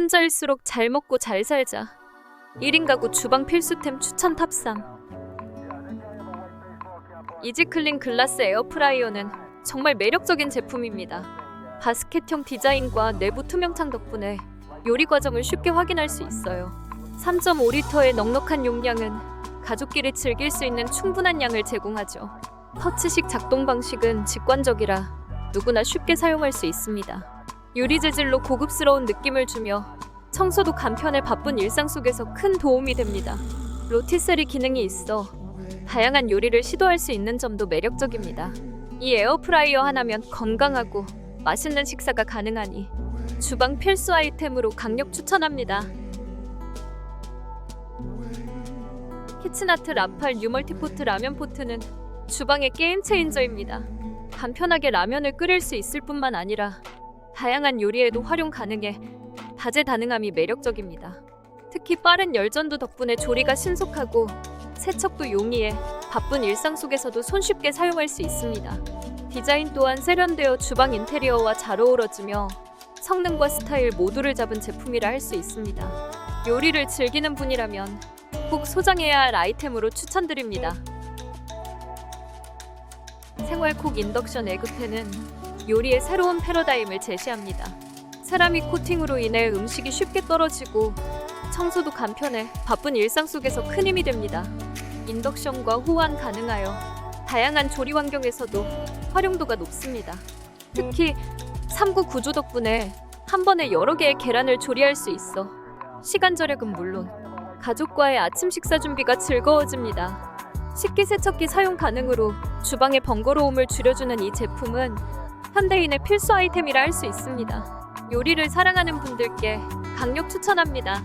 혼자일수록 잘 먹고 잘 살자. 1인 가구 주방 필수템 추천 탑3. 이지클린 글라스 에어프라이어는 정말 매력적인 제품입니다. 바스켓형 디자인과 내부 투명창 덕분에 요리 과정을 쉽게 확인할 수 있어요. 3.5리터의 넉넉한 용량은 가족끼리 즐길 수 있는 충분한 양을 제공하죠. 터치식 작동 방식은 직관적이라 누구나 쉽게 사용할 수 있습니다. 유리 재질로 고급스러운 느낌을 주며 청소도 간편해 바쁜 일상 속에서 큰 도움이 됩니다. 로티세리 기능이 있어 다양한 요리를 시도할 수 있는 점도 매력적입니다. 이 에어프라이어 하나면 건강하고 맛있는 식사가 가능하니 주방 필수 아이템으로 강력 추천합니다. 키친아트 라팔 뉴멀티포트 라면 포트는 주방의 게임 체인저입니다. 간편하게 라면을 끓일 수 있을 뿐만 아니라 다양한 요리에도 활용 가능해 다재다능함이 매력적입니다. 특히 빠른 열전도 덕분에 조리가 신속하고 세척도 용이해 바쁜 일상 속에서도 손쉽게 사용할 수 있습니다. 디자인 또한 세련되어 주방 인테리어와 잘 어우러지며 성능과 스타일 모두를 잡은 제품이라 할 수 있습니다. 요리를 즐기는 분이라면 꼭 소장해야 할 아이템으로 추천드립니다. 생활콕 인덕션 에그팬은 요리의 새로운 패러다임을 제시합니다. 세라믹 코팅으로 인해 음식이 쉽게 떨어지고 청소도 간편해 바쁜 일상 속에서 큰 힘이 됩니다. 인덕션과 호환 가능하여 다양한 조리 환경에서도 활용도가 높습니다. 특히 3구 구조 덕분에 한 번에 여러 개의 계란을 조리할 수 있어 시간 절약은 물론 가족과의 아침 식사 준비가 즐거워집니다. 식기세척기 사용 가능으로 주방의 번거로움을 줄여주는 이 제품은 현대인의 필수 아이템이라 할 수 있습니다. 요리를 사랑하는 분들께 강력 추천합니다.